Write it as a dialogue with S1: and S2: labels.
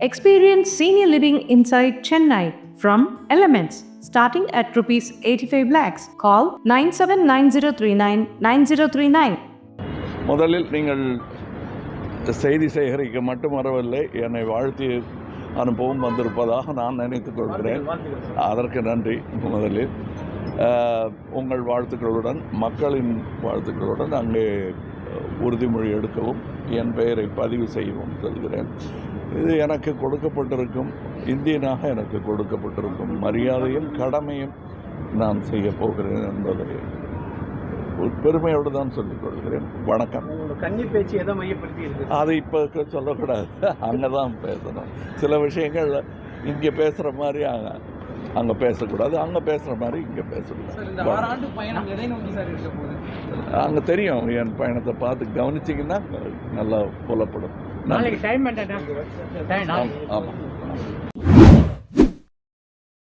S1: Experience senior living inside Chennai from Elements starting at rupees 85 lakhs. Call 979039 9039.
S2: முதலில் நீங்கள் செய்தி சேகரிக்க மட்டும் வரவில்லை என்னை வாழ்த்தி அனுபவம் வந்திருப்பதாக நான் நினைத்துக் கொள்கிறேன் அதற்கு நன்றி முதலில் உங்கள் வாழ்த்துக்களுடன் மக்களின் வாழ்த்துக்களுடன் அங்கே உறுதிமொழி எடுக்கவும் என் பெயரை பதிவு செய்யவும் சொல்கிறேன். இது எனக்கு கொடுக்கப்பட்டிருக்கும் இந்தியனாக எனக்கு கொடுக்கப்பட்டிருக்கும் மரியாதையும் கடமையும் நான் செய்ய போகிறேன் என்பதை பெருமையோடு தான் சொல்லிக் கொள்கிறேன். வணக்கம்.
S3: கன்னி பேச்சு எதை மையப்படுத்தி இருக்கு?
S2: அதை இப்போ சொல்லக்கூடாது. அங்கே தான் பேசணும். சில விஷயங்கள் இங்கே பேசுகிற மாதிரி அங்கே அங்கே பேசக்கூடாது. அங்கே பேசுகிற மாதிரி இங்கே பேசக்கூடாது. அங்கே தெரியும். என் பயணத்தை பார்த்து கவனிச்சிங்கன்னா நல்லா புலப்படும். ஆமாம் ஆமாம்.